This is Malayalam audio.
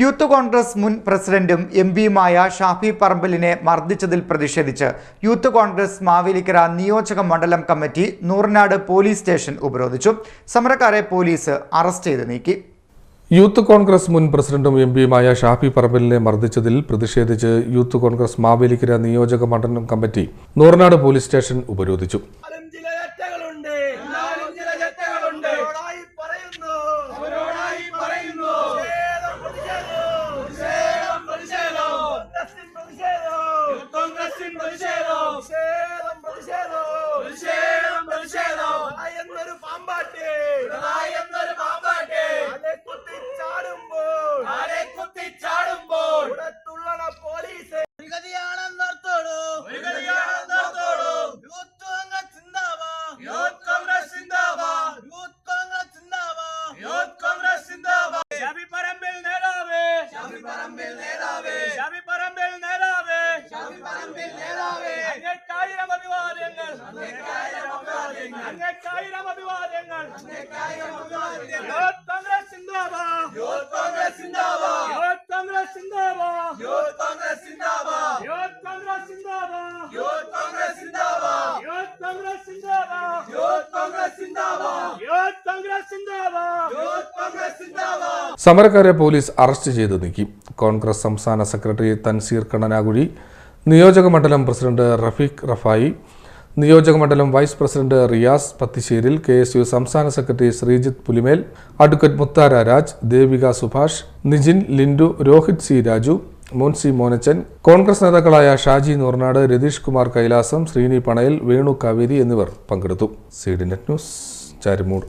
യൂത്ത് കോൺഗ്രസ് മുൻ പ്രസിഡന്റും എം പിയുമായ ഷാഫി പറമ്പലിനെ മർദ്ദിച്ചതിൽ പ്രതിഷേധിച്ച് യൂത്ത് കോൺഗ്രസ് മാവേലിക്കര നിയോജക മണ്ഡലം കമ്മിറ്റി നൂറിനാട് പോലീസ് സ്റ്റേഷൻ ഉപരോധിച്ചു. സമരക്കാരെ പോലീസ് അറസ്റ്റ് ചെയ്ത് നീക്കി. യൂത്ത് കോൺഗ്രസ് മുൻ പ്രസിഡന്റും എം പിയുമായ ഷാഫി പറമ്പലിനെ മർദ്ദിച്ചതിൽ പ്രതിഷേധിച്ച് യൂത്ത് കോൺഗ്രസ് മാവേലിക്കര നിയോജക മണ്ഡലം കമ്മിറ്റി നൂറിനാട് പോലീസ് സ്റ്റേഷൻ ഉപരോധിച്ചു. അങ്ങേക്കായിരം അഭിവാദ്യങ്ങൾ കോൺഗ്രസ് സിന്ദാബാദ് കോൺഗ്രസ് സിന്ദാബാദ് കോൺഗ്രസ് സിന്ദാബാദ് കോൺഗ്രസ് സിന്ദാബാദ് കോൺഗ്രസ് സിന്ദാബാദ് കോൺഗ്രസ് സിന്ദാബാദ് കോൺഗ്രസ് സിന്ദാബാദ് യൂത്ത് കോൺഗ്രസ് സിന്ദാബാദ് കോൺഗ്രസ് സിന്ദാബാദ് കോൺഗ്രസ് സിന്ദാബാദ് സമരക്കാരെ പോലീസ് അറസ്റ്റ് ചെയ്ത് നീക്കി കോൺഗ്രസ് സംസ്ഥാന സെക്രട്ടറി തൻസീർ കണ്ണനാകുഴി നിയോജക മണ്ഡലം പ്രസിഡന്റ് റഫീഖ് റഫായി നിയോജക മണ്ഡലം vice president Riyas Pathisseril K S U സംസ്ഥാന secretary Sreejith Pulimel advocate Muthara Raj Devika Subhash Nijin Lindu Rohith C Raju Moncy Monachan Congress നേതാക്കളായ ഷാജി നൂർനാട് രതീഷ് കുമാർ കൈലാസം ശ്രീനി പണയൽ വേണു കാവേരി എന്നിവർ പങ്കെടുത്തു. C net news Charimoodu.